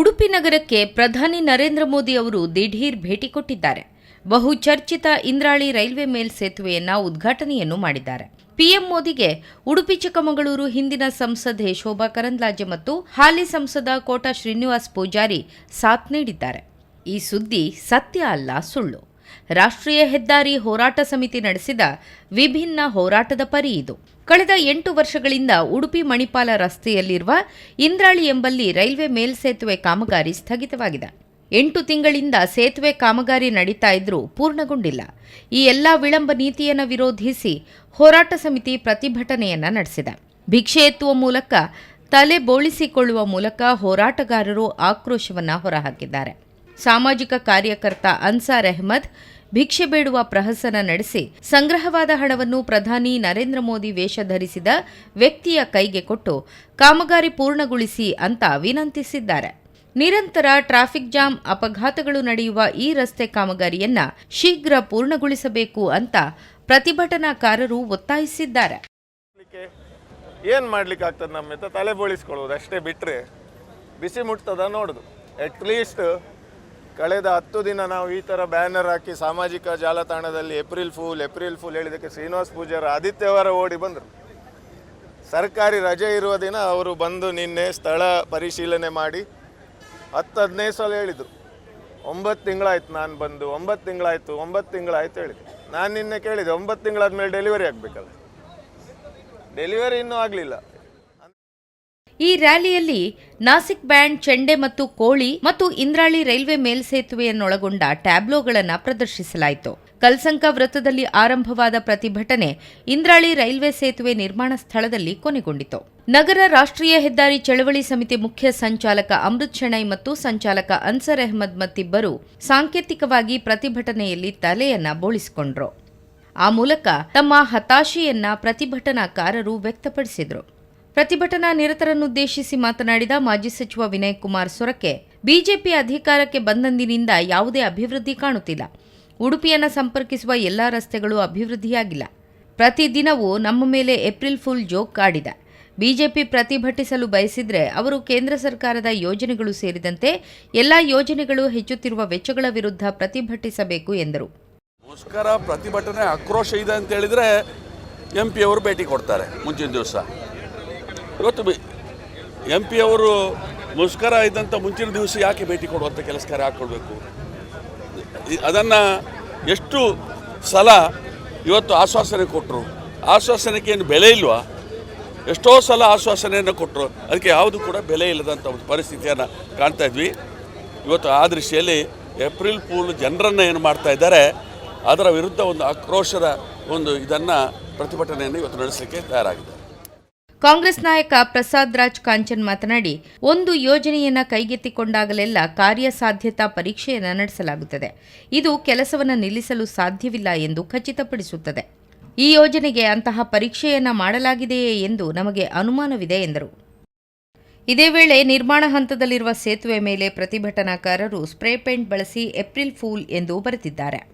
ಉಡುಪಿ ನಗರಕ್ಕೆ ಪ್ರಧಾನಿ ನರೇಂದ್ರ ಮೋದಿ ಅವರು ದಿಢೀರ್ ಭೇಟಿ ಕೊಟ್ಟಿದ್ದಾರೆ. ಬಹು ಚರ್ಚಿತ ಇಂದ್ರಾಳಿ ರೈಲ್ವೆ ಮೇಲ್ ಸೇತುವೆಯನ್ನ ಉದ್ಘಾಟನೆಯನ್ನು ಮಾಡಿದ್ದಾರೆ. ಪಿಎಂ ಮೋದಿಗೆ ಉಡುಪಿ, ಚಿಕ್ಕಮಗಳೂರು ಹಿಂದಿನ ಸಂಸದೆ ಶೋಭಾ ಕರಂದ್ಲಾಜೆ ಮತ್ತು ಹಾಲಿ ಸಂಸದ ಕೋಟಾ ಶ್ರೀನಿವಾಸ್ ಪೂಜಾರಿ ಸಾಥ್ ನೀಡಿದ್ದಾರೆ. ಈ ಸುದ್ದಿ ಸತ್ಯ ಅಲ್ಲ, ಸುಳ್ಳು. ರಾಷ್ಟ್ರೀಯ ಹೆದ್ದಾರಿ ಹೋರಾಟ ಸಮಿತಿ ನಡೆಸಿದ ವಿಭಿನ್ನ ಹೋರಾಟದ ಪರಿ ಇದು. ಕಳೆದ ಎಂಟು ವರ್ಷಗಳಿಂದ ಉಡುಪಿ ಮಣಿಪಾಲ ರಸ್ತೆಯಲ್ಲಿರುವ ಇಂದ್ರಾಳಿ ಎಂಬಲ್ಲಿ ರೈಲ್ವೆ ಮೇಲ್ಸೇತುವೆ ಕಾಮಗಾರಿ ಸ್ಥಗಿತವಾಗಿದೆ. ಎಂಟು ತಿಂಗಳಿಂದ ಸೇತುವೆ ಕಾಮಗಾರಿ ನಡೀತಾ ಇದ್ರೂ ಪೂರ್ಣಗೊಂಡಿಲ್ಲ. ಈ ಎಲ್ಲಾ ವಿಳಂಬ ನೀತಿಯನ್ನು ವಿರೋಧಿಸಿ ಹೋರಾಟ ಸಮಿತಿ ಪ್ರತಿಭಟನೆಯನ್ನ ನಡೆಸಿದೆ. ಭಿಕ್ಷೆ ಎತ್ತುವ ಮೂಲಕ, ತಲೆ ಬೋಳಿಸಿಕೊಳ್ಳುವ ಮೂಲಕ ಹೋರಾಟಗಾರರು ಆಕ್ರೋಶವನ್ನ ಹೊರಹಾಕಿದ್ದಾರೆ. ಸಾಮಾಜಿಕ ಕಾರ್ಯಕರ್ತ ಅನ್ಸಾರ್ ಅಹ್ಮದ್ ಭಿಕ್ಷೆ ಬೇಡುವ ಪ್ರಹಸನ ನಡೆಸಿ ಸಂಗ್ರಹವಾದ ಹಣವನ್ನು ಪ್ರಧಾನಿ ನರೇಂದ್ರ ಮೋದಿ ವೇಷ ಧರಿಸಿದ ವ್ಯಕ್ತಿಯ ಕೈಗೆ ಕೊಟ್ಟು ಕಾಮಗಾರಿ ಪೂರ್ಣಗೊಳಿಸಿ ಅಂತ ವಿನಂತಿಸಿದ್ದಾರೆ. ನಿರಂತರ ಟ್ರಾಫಿಕ್ ಜಾಮ್ ಅಪಘಾತಗಳು ನಡೆಯುವ ಈ ರಸ್ತೆ ಕಾಮಗಾರಿಯನ್ನ ಶೀಘ್ರ ಪೂರ್ಣಗೊಳಿಸಬೇಕು ಅಂತ ಪ್ರತಿಭಟನಾಕಾರರು ಒತ್ತಾಯಿಸಿದ್ದಾರೆ. ಏನು ಮಾಡ್ಲಿಕ್ಕೆ ಆಗ್ತದೆ ನಮ್ಮ ತಲೆ ಬೋಳಿಸ್ಕೊಳ್ಳೋದು ಅಷ್ಟೇ ಬಿಟ್ಟರೆ ಬಿಸಿ ಮುಟ್ತದ ನೋಡೋದು. ಅಟ್ಲೀಸ್ಟ್ ಕಳೆದ ಹತ್ತು ದಿನ ನಾವು ಈ ಥರ ಬ್ಯಾನರ್ ಹಾಕಿ ಸಾಮಾಜಿಕ ಜಾಲತಾಣದಲ್ಲಿ ಏಪ್ರಿಲ್ ಫೂಲ್ ಏಪ್ರಿಲ್ ಫೂಲ್ ಹೇಳಿದ್ದಕ್ಕೆ ಶ್ರೀನಿವಾಸ್ ಪೂಜಾರ ಆದಿತ್ಯವಾರ ಓಡಿ ಬಂದರು. ಸರ್ಕಾರಿ ರಜೆ ಇರುವ ದಿನ ಅವರು ಬಂದು ನಿನ್ನೆ ಸ್ಥಳ ಪರಿಶೀಲನೆ ಮಾಡಿ ಹತ್ತು ಹದಿನೈದು ಸಲ ಹೇಳಿದರು. ಒಂಬತ್ತು ತಿಂಗಳಾಯ್ತು ನಾನು ಬಂದು, ಒಂಬತ್ತು ತಿಂಗಳಾಯಿತು, ಒಂಬತ್ತು ತಿಂಗಳಾಯ್ತು ಹೇಳಿದೆ. ನಾನು ನಿನ್ನೆ ಕೇಳಿದೆ, ಒಂಬತ್ತು ತಿಂಗಳಾದ್ಮೇಲೆ ಡೆಲಿವರಿ ಆಗಬೇಕಲ್ಲ. ಡೆಲಿವರಿ ಇನ್ನೂ ಆಗಲಿಲ್ಲ. ಈ ರ್ಯಾಲಿಯಲ್ಲಿ ನಾಸಿಕ್ ಬ್ಯಾಂಡ್, ಚೆಂಡೆ ಮತ್ತು ಕೋಳಿ ಮತ್ತು ಇಂದ್ರಾಳಿ ರೈಲ್ವೆ ಮೇಲ್ಸೇತುವೆಯನ್ನೊಳಗೊಂಡ ಟ್ಯಾಬ್ಲೋಗಳನ್ನು ಪ್ರದರ್ಶಿಸಲಾಯಿತು. ಕಲ್ಸಂಕ ವೃತ್ತದಲ್ಲಿ ಆರಂಭವಾದ ಪ್ರತಿಭಟನೆ ಇಂದ್ರಾಳಿ ರೈಲ್ವೆ ಸೇತುವೆ ನಿರ್ಮಾಣ ಸ್ಥಳದಲ್ಲಿ ಕೊನೆಗೊಂಡಿತು. ನಗರ ರಾಷ್ಟ್ರೀಯ ಹೆದ್ದಾರಿ ಚಳವಳಿ ಸಮಿತಿ ಮುಖ್ಯ ಸಂಚಾಲಕ ಅಮೃತ್ ಶೆಣೈ ಮತ್ತು ಸಂಚಾಲಕ ಅನ್ಸರ್ ಅಹ್ಮದ್ ಮತ್ತಿಬ್ಬರು ಸಾಂಕೇತಿಕವಾಗಿ ಪ್ರತಿಭಟನೆಯಲ್ಲಿ ತಲೆಯನ್ನ ಬೋಳಿಸಿಕೊಂಡ್ರು. ಆ ಮೂಲಕ ತಮ್ಮ ಹತಾಶೆಯನ್ನ ಪ್ರತಿಭಟನಾಕಾರರು ವ್ಯಕ್ತಪಡಿಸಿದರು. ಪ್ರತಿಭಟನಾ ನಿರತರನ್ನುದ್ದೇಶಿಸಿ ಮಾತನಾಡಿದ ಮಾಜಿ ಸಚಿವ ವಿನಯ್ ಕುಮಾರ್ ಸೊರಕೆ, ಬಿಜೆಪಿ ಅಧಿಕಾರಕ್ಕೆ ಬಂದಂದಿನಿಂದ ಯಾವುದೇ ಅಭಿವೃದ್ಧಿ ಕಾಣುತ್ತಿಲ್ಲ. ಉಡುಪಿಯನ್ನು ಸಂಪರ್ಕಿಸುವ ಎಲ್ಲಾ ರಸ್ತೆಗಳು ಅಭಿವೃದ್ಧಿಯಾಗಿಲ್ಲ. ಪ್ರತಿದಿನವೂ ನಮ್ಮ ಮೇಲೆ ಏಪ್ರಿಲ್ ಫುಲ್ ಜೋಕ್ ಆಡಿದ. ಬಿಜೆಪಿ ಪ್ರತಿಭಟಿಸಲು ಬಯಸಿದ್ರೆ ಅವರು ಕೇಂದ್ರ ಸರ್ಕಾರದ ಯೋಜನೆಗಳು ಸೇರಿದಂತೆ ಎಲ್ಲ ಯೋಜನೆಗಳು ಹೆಚ್ಚುತ್ತಿರುವ ವೆಚ್ಚಗಳ ವಿರುದ್ಧ ಪ್ರತಿಭಟಿಸಬೇಕು ಎಂದರು. ಪ್ರತಿಭಟನೆ ಆಕ್ರೋಶ ಇದೆ ಅಂತ ಹೇಳಿದ್ರೆ ಎಂ ಪಿ ಭೇಟಿ ಕೊಡ್ತಾರೆ ಮುಂಚಿನ ದಿವಸ. ಇವತ್ತು ಎಂ ಪಿ ಅವರು ಮುಷ್ಕರ ಇದ್ದಂಥ ಮುಂಚಿನ ದಿವಸ ಯಾಕೆ ಭೇಟಿ ಕೊಡುವಂಥ ಕೆಲಸ ಕಾರ್ಯ ಹಾಕ್ಕೊಳ್ಬೇಕು? ಅದನ್ನು ಎಷ್ಟು ಸಲ ಇವತ್ತು ಆಶ್ವಾಸನೆ ಕೊಟ್ಟರು ಆಶ್ವಾಸನೆಗೆ ಏನು ಬೆಲೆ ಇಲ್ವಾ? ಎಷ್ಟೋ ಸಲ ಆಶ್ವಾಸನೆಯನ್ನು ಕೊಟ್ಟರು ಅದಕ್ಕೆ ಯಾವುದು ಕೂಡ ಬೆಲೆ ಇಲ್ಲದಂಥ ಒಂದು ಪರಿಸ್ಥಿತಿಯನ್ನು ಕಾಣ್ತಾ ಇದ್ವಿ. ಇವತ್ತು ಆ ದೃಷ್ಟಿಯಲ್ಲಿ ಏಪ್ರಿಲ್ ಪೂಲ್ ಜನರನ್ನು ಏನು ಮಾಡ್ತಾ ಇದ್ದಾರೆ, ಅದರ ವಿರುದ್ಧ ಒಂದು ಆಕ್ರೋಶದ ಒಂದು ಇದನ್ನು ಪ್ರತಿಭಟನೆಯನ್ನು ಇವತ್ತು ನಡೆಸಲಿಕ್ಕೆ ತಯಾರಾಗಿದೆ. ಕಾಂಗ್ರೆಸ್ ನಾಯಕ ಪ್ರಸಾದ್ ರಾಜ್ ಕಾಂಚನ್ ಮಾತನಾಡಿ, ಒಂದು ಯೋಜನೆಯನ್ನು ಕೈಗೆತ್ತಿಕೊಂಡಾಗಲೆಲ್ಲ ಕಾರ್ಯಸಾಧ್ಯತಾ ಪರೀಕ್ಷೆಯನ್ನು ನಡೆಸಲಾಗುತ್ತದೆ. ಇದು ಕೆಲಸವನ್ನು ನಿಲ್ಲಿಸಲು ಸಾಧ್ಯವಿಲ್ಲ ಎಂದು ಖಚಿತಪಡಿಸುತ್ತದೆ. ಈ ಯೋಜನೆಗೆ ಅಂತಹ ಪರೀಕ್ಷೆಯನ್ನು ಮಾಡಲಾಗಿದೆಯೇ ಎಂದು ನಮಗೆ ಅನುಮಾನವಿದೆ, ಎಂದರು. ಇದೇ ವೇಳೆ ನಿರ್ಮಾಣ ಹಂತದಲ್ಲಿರುವ ಸೇತುವೆ ಮೇಲೆ ಪ್ರತಿಭಟನಾಕಾರರು ಸ್ಪ್ರೇ ಪೇಂಟ್ ಬಳಸಿ ಏಪ್ರಿಲ್ ಫೂಲ್ ಎಂದು ಬರೆದಿದ್ದಾರೆ.